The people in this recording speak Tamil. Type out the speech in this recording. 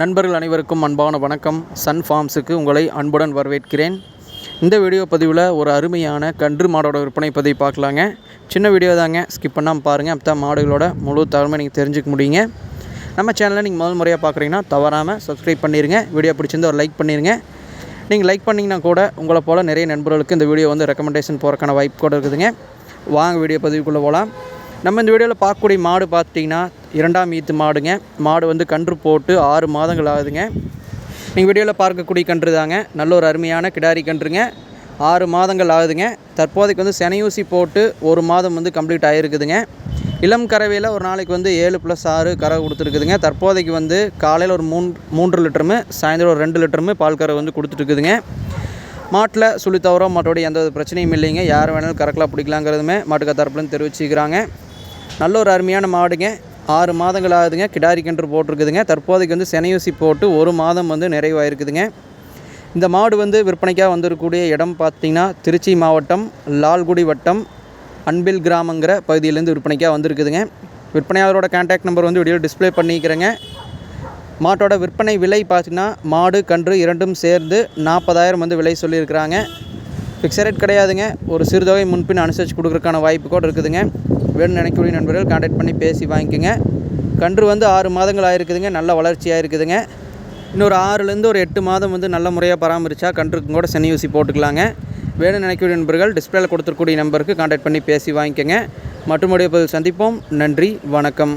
நண்பர்கள் அனைவருக்கும் அன்பான வணக்கம். சன் ஃபார்ம்ஸுக்கு உங்களை அன்புடன் வரவேற்கிறேன். இந்த வீடியோ பதிவில் ஒரு அருமையான கன்று மாடோட விற்பனை பதிவு பார்க்கலாங்க. சின்ன வீடியோ தாங்க. ஸ்கிப் பண்ணாமல் பாருங்கள் அப்போ தான் மாடுகளோட முழு தகவலை நீங்கள் தெரிஞ்சுக்க முடியுங்க. நம்ம சேனலை நீங்கள் முதல் முறையாக பார்க்குறீங்கன்னா தவறாமல் சப்ஸ்கிரைப் பண்ணிடுங்க வீடியோ பிடிச்சிருந்து ஒரு லைக் பண்ணிடுங்க நீங்கள் லைக் பண்ணிங்கன்னா கூட உங்களை போல் நிறைய நண்பர்களுக்கு இந்த வீடியோ வந்து ரெக்கமெண்டேஷன் போகிறக்கான வாய்ப்பு கூட இருக்குதுங்க. வாங்க வீடியோ பதிவுக்குள்ளே போகலாம் நம்ம இந்த வீடியோவில் பார்க்கக்கூடிய மாடு பார்த்தீங்கன்னா இரண்டாம் ஈத்து மாடுங்க. மாடு வந்து கன்று போட்டு ஆறு மாதங்கள் ஆகுதுங்க. நீங்கள் வீடியோவில் பார்க்கக்கூடிய கன்று தாங்க. நல்ல ஒரு அருமையான கிடாரி கன்றுங்க. ஆறு மாதங்கள் ஆகுதுங்க. தற்போதைக்கு வந்து செனையூசி போட்டு ஒரு மாதம் வந்து கம்ப்ளீட் ஆகிருக்குதுங்க இளம் கறவையில் ஒரு நாளைக்கு வந்து ஏழு ப்ளஸ் ஆறு கறவை கொடுத்துருக்குதுங்க. தற்போதைக்கு வந்து காலையில் ஒரு மூண் மூன்று லிட்டருமே சாயந்தரம் ஒரு ரெண்டு லிட்டருமே பால் கறவை வந்து கொடுத்துட்ருக்குதுங்க மாட்டில் சுழி தவிர மாட்டோடைய எந்த ஒரு பிரச்சனையும் இல்லைங்க. யார் வேணாலும் கறக்கலாம் பிடிக்கலாங்கிறதுமே மாட்டுக்கா தரப்புலன்னு தெரிவிச்சுக்கிறாங்க. நல்ல ஒரு அருமையான மாடுங்க. ஆறு மாதங்கள் ஆகுதுங்க கிடாரி கன்று போட்டிருக்குதுங்க. தற்போதைக்கு வந்து செனையூசி போட்டு ஒரு மாதம் வந்து நிறைவாயிருக்குதுங்க. இந்த மாடு வந்து விற்பனைக்காக வந்திருக்கக்கூடிய இடம் பார்த்திங்கன்னா திருச்சி மாவட்டம் லால்குடி வட்டம் அன்பில் கிராமங்கிற பகுதியிலேருந்து விற்பனைக்காக வந்திருக்குதுங்க. விற்பனையாளரோட கான்டாக்ட் நம்பர் வந்து வீடியோ டிஸ்ப்ளே பண்ணிக்கிறேங்க. மாட்டோட விற்பனை விலை பார்த்திங்கன்னா மாடு கன்று இரண்டும் சேர்ந்து நாற்பதாயிரம் வந்து விலை சொல்லியிருக்கிறாங்க. ஃபிக்ஸட் ரேட் கிடையாதுங்க. ஒரு சிறுதொகை முன்பின் அனுசரித்து கொடுக்குறதுக்கான வாய்ப்பு கூட இருக்குதுங்க. வேணும்னு நினைக்கக்கூடிய நண்பர்கள் கான்டாக்ட் பண்ணி பேசி வாங்கிக்கோங்க. கன்று வந்து ஆறு மாதங்கள் ஆகிருக்குதுங்க நல்ல வளர்ச்சியாக இருக்குதுங்க இன்னொரு ஆறுலேருந்து ஒரு எட்டு மாதம் வந்து நல்ல முறையாக பராமரித்தா கன்றுக்கும் கூட செனி ஊசி போட்டுக்கலாங்க. வேணும்னு நினைக்கக்கூடிய நண்பர்கள் டிஸ்பிளேல கொடுத்துருக்கூடிய நம்பருக்கு கான்டாக்ட் பண்ணி பேசி வாங்கிக்கோங்க. மற்றபடிய பதில் சந்திப்போம். நன்றி. வணக்கம்.